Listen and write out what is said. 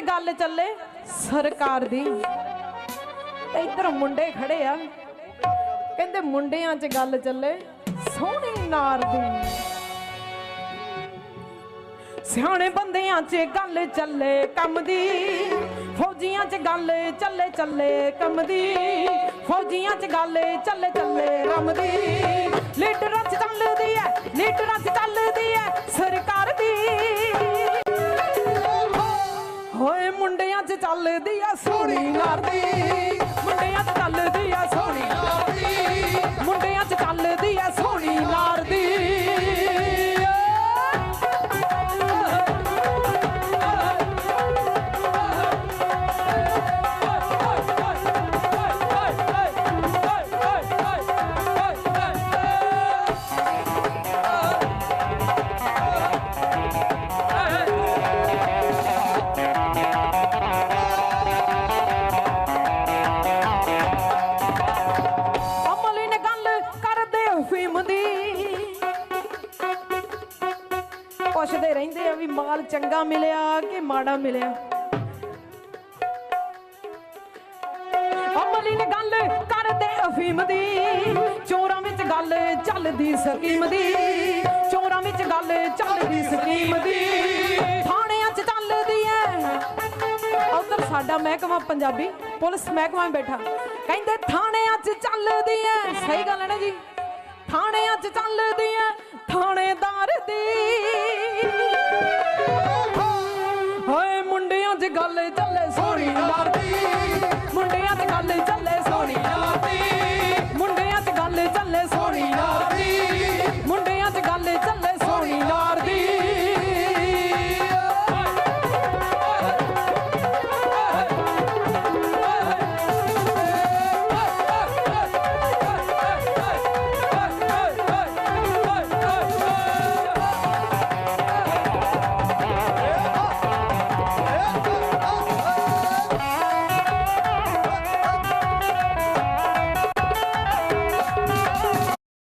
ਗੱਲ ਚੱਲੇ ਸਰਕਾਰ ਦੀ। ਤੇ ਇੱਧਰ ਮੁੰਡੇ ਖੜੇ ਆ। ਕਹਿੰਦੇ ਮੁੰਡਿਆਂ 'ਚ ਗੱਲ ਚੱਲੇ ਸੋਹਣੀ ਨਾਰ ਦੀ। ਸਿਆਣੇ ਬੰਦਿਆਂ 'ਚ ਗੱਲ ਚੱਲੇ ਕੰਮ ਦੀ। ਫੌਜੀਆਂ 'ਚ ਗੱਲ ਚੱਲੇ ਚੱਲੇ ਕੰਮ ਦੀ। ਫੌਜੀਆਂ 'ਚ ਗੱਲ ਚੱਲੇ ਚੱਲੇ ਰਮ ਦੀ। ਲੀਡਰਾਂ 'ਚ ਚੱਲਦੀ ਐ, ਲੀਡਰਾਂ 'ਚ ਚੱਲਦੀ ਚੱਲਦੀ ਐ ਸੋਹਣੀ ਨਾਰ ਮੁੰਡਿਆਂ ਚੱਲਦੀ ਆ ਪੁੱਛਦੇ ਰਹਿੰਦੇ ਆ ਵੀ ਮਾਲ ਚੰਗਾ ਮਿਲਿਆ ਕਿ ਮਾੜਾ ਮਿਲਿਆ? ਅਮਲੀ ਨੇ ਗੱਲ ਕਰਦੇ ਅਫੀਮ ਦੀ, ਚੋਰਾਂ ਵਿੱਚ ਗੱਲ ਚੱਲਦੀ ਸਕੀਮ ਦੀ, ਚੋਰਾਂ ਵਿੱਚ ਗੱਲ ਚੱਲਦੀ ਸਕੀਮ ਦੀ। ਥਾਣਿਆਂ 'ਚ ਚੱਲਦੀ ਐ। ਉਧਰ ਸਾਡਾ ਮਹਿਕਮਾ ਪੰਜਾਬੀ ਪੁਲਿਸ ਮਹਿਕਮਾ ਬੈਠਾ। ਕਹਿੰਦੇ ਥਾਣਿਆਂ 'ਚ ਚੱਲਦੀ ਐ। ਸਹੀ ਗੱਲ ਹੈ ਨਾ ਜੀ? ਥਾਣਿਆਂ 'ਚ ਚੱਲਦੀ ਐ ਥਾਣੇਦਾਰ ਦੀ। ਕੱਲੇ ਚੱਲੇ ਸੋਹਣੀ ਯਾਰ ਦੀ ਮੁੰਡਿਆਂ ਤੇ ਕੱਲੇ ਚੱਲੇ ਸੋਹਣੀ ਯਾਰ ਦੀ ਮੁੰਡਿਆਂ ਤੇ ਕੱਲੇ ਚੱਲੇ